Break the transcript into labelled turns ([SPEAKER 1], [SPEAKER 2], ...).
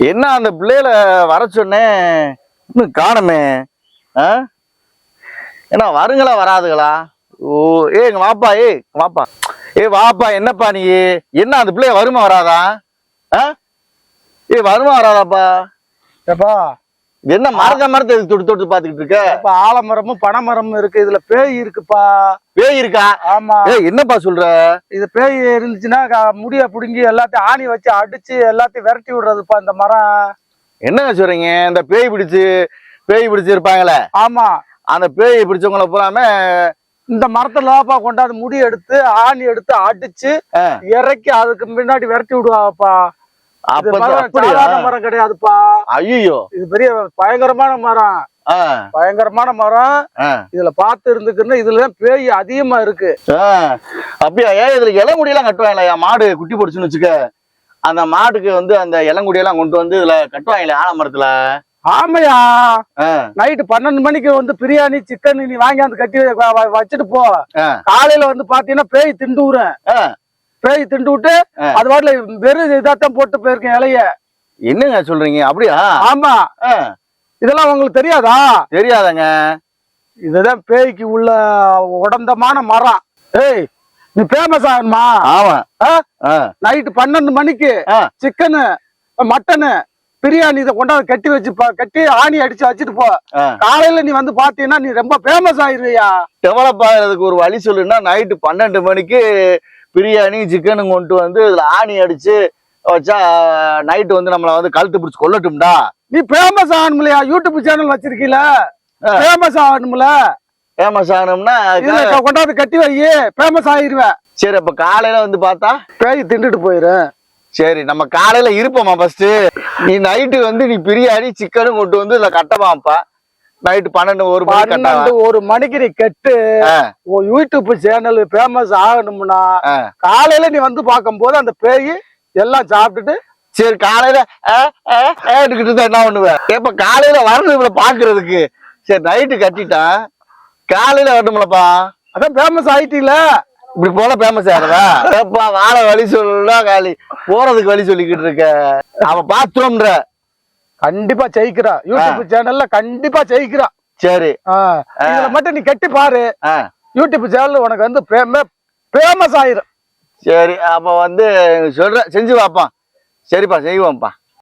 [SPEAKER 1] என்ன அந்த பிள்ளையில வர சொன்னேன்? இன்னும் காணுமே. ஆ? என்ன வருங்களா வராதுங்களா? ஓ ஏ எங்க வாப்பா ஏ வாப்பா. ஏ வாப்பா என்னப்பா நீ? என்ன அந்த பிள்ளைய வருமா வராதா? ஆ? ஏ வருமா வராதாப்பா?
[SPEAKER 2] ஏப்பா
[SPEAKER 1] என்ன மரத்த மரத்தை தொட்டு தொட்டு பாத்துக்கிட்டு இருக்க?
[SPEAKER 2] இப்ப ஆலமரமும் பனைமரமும் இருக்கு இதுல பேய் இருக்குப்பா.
[SPEAKER 1] பேய் இருக்கா?
[SPEAKER 2] ஆமா.
[SPEAKER 1] என்னப்பா சொல்ற?
[SPEAKER 2] இது பேய் இருந்துச்சுன்னா முடிய புடுங்கி எல்லாத்தையும் ஆணி வச்சு அடிச்சு எல்லாத்தையும் விரட்டி விடுறதுப்பா இந்த மரம்.
[SPEAKER 1] என்னங்க சொல்றீங்க? இந்த பேய் பிடிச்சு பேய் பிடிச்சு இருப்பாங்களே.
[SPEAKER 2] ஆமா.
[SPEAKER 1] அந்த பேய் பிடிச்சவங்கள பூராம
[SPEAKER 2] இந்த மரத்துலப்பா கொண்டாந்து முடி எடுத்து ஆணி எடுத்து அடிச்சு. இறக்கி அதுக்கு முன்னாடி விரட்டி விடுவாப்பா மரம் கிடையாதுப்பா
[SPEAKER 1] ஐயோ
[SPEAKER 2] இது பெரிய பயங்கரமான மரம். பயங்கரமான மரம். இதுல பார்த்து இருந்துக்குன்னு இதுல பேய் அதிகமா இருக்கு.
[SPEAKER 1] அப்படியா? ஏன் இதுல இளங்குடியெல்லாம் கட்டுவாங்களா? மாடு குட்டி போடுச்சுன்னு வச்சுக்க. அந்த மாட்டுக்கு வந்து அந்த இளங்குடியெல்லாம் கொண்டு வந்து இதுல கட்டுவாங்களே ஆலமரத்துல?
[SPEAKER 2] ஆமையா? நைட்டு பன்னெண்டு மணிக்கு வந்து பிரியாணி சிக்கன் நீ வாங்கியாந்து கட்டி வ- வ- வச்சுட்டு போ. காலையில வந்து பாத்தீங்கன்னா பேய் திண்டு பேய் திண்டு விட்டு. அது வாட்டுல வெறும் இதாத்தான் போட்டு போயிருக்கேன் இலைய.
[SPEAKER 1] என்னங்க சொல்றீங்க? அப்படியா?
[SPEAKER 2] ஆமா. இதெல்லாம் உங்களுக்கு தெரியாதா?
[SPEAKER 1] தெரியாதங்க.
[SPEAKER 2] இதுதான் பேய்க்கு உள்ள உடந்தமான மரம். ஏய் நீ ஃபேமஸ் ஆகணுமா?
[SPEAKER 1] ஆமா.
[SPEAKER 2] நைட்டு பன்னெண்டு மணிக்கு. சிக்கனு மட்டனு பிரியாணி இதை கொண்டாந்து கட்டி வச்சு கட்டி ஆணி அடிச்சு வச்சுட்டு போ. காலையில நீ வந்து பாத்தீங்கன்னா நீ ரொம்ப ஃபேமஸ் ஆயிருவியா?
[SPEAKER 1] டெவலப் ஆகிறதுக்கு ஒரு வழி சொல்லுன்னா நைட்டு பன்னெண்டு மணிக்கு பிரியாணி சிக்கனும் கொண்டு வந்து இதுல ஆணி அடிச்சு வச்சா நைட்டு வந்து நம்மள வந்து கழுத்து பிடிச்சு கொல்லட்டும்டா.
[SPEAKER 2] நீ ஃபேமஸ் ஆகணும்லையா? யூடியூப் சேனல் வச்சிருக்கீல. ஃபேமஸ் ஆகணும்ல?
[SPEAKER 1] ஃபேமஸ் ஆகணும்னா
[SPEAKER 2] கொண்டாந்து கட்டி வை ஃபேமஸ் ஆயிருவ.
[SPEAKER 1] சரி அப்ப காலையில வந்து பார்த்தா?
[SPEAKER 2] பேய் திண்டுட்டு போயிரு.
[SPEAKER 1] சரி நம்ம காலையில இருப்போமா ஃபர்ஸ்ட் நீ நைட்டு வந்து நீ பிரியாணி சிக்கனும் கொண்டு வந்து இதுல கட்டவாப்பா நைட்டு பன்னெண்டு ஒரு
[SPEAKER 2] பன்னெண்டு ஒரு மணிக்கு நீ கட்டு யூடியூப் சேனல் ஃபேமஸ் ஆகணும்னா. காலையில நீ வந்து பார்க்கும்போது அந்த பேய் எல்லாம் சாப்பிட்டுட்டு
[SPEAKER 1] சரி காலையில எடுக்கிட்டு என்ன பண்ணுவேன் எப்ப காலையில வரணும் இவ்வளவு பாக்குறதுக்கு சரி நைட்டு கட்டிட்டான் காலையில வரணும்லப்பா.
[SPEAKER 2] அதான் ஃபேமஸ் ஆயிட்டீல.
[SPEAKER 1] இப்படி போல ஃபேமஸ் ஏப்பா வாழ வழி சொல்லா காலி போறதுக்கு வழி சொல்லிக்கிட்டு இருக்க. அவன் பாத்துரும்ன்ற
[SPEAKER 2] கண்டிப்பா ஜெயிக்கிறா. யூடியூப் சேனல்ல கண்டிப்பா ஜெயிக்கிறா.
[SPEAKER 1] சரி.
[SPEAKER 2] இதுல மட்டும் நீ கட்டி பாரு. யூடியூப் சேனல் உனக்கு வந்து ஃபேமஸ் ஆயிரும்.
[SPEAKER 1] சரி அப்ப வந்து சொல்ற செஞ்சு பார்ப்பான் சரிப்பா செய்வோம்ப்பா.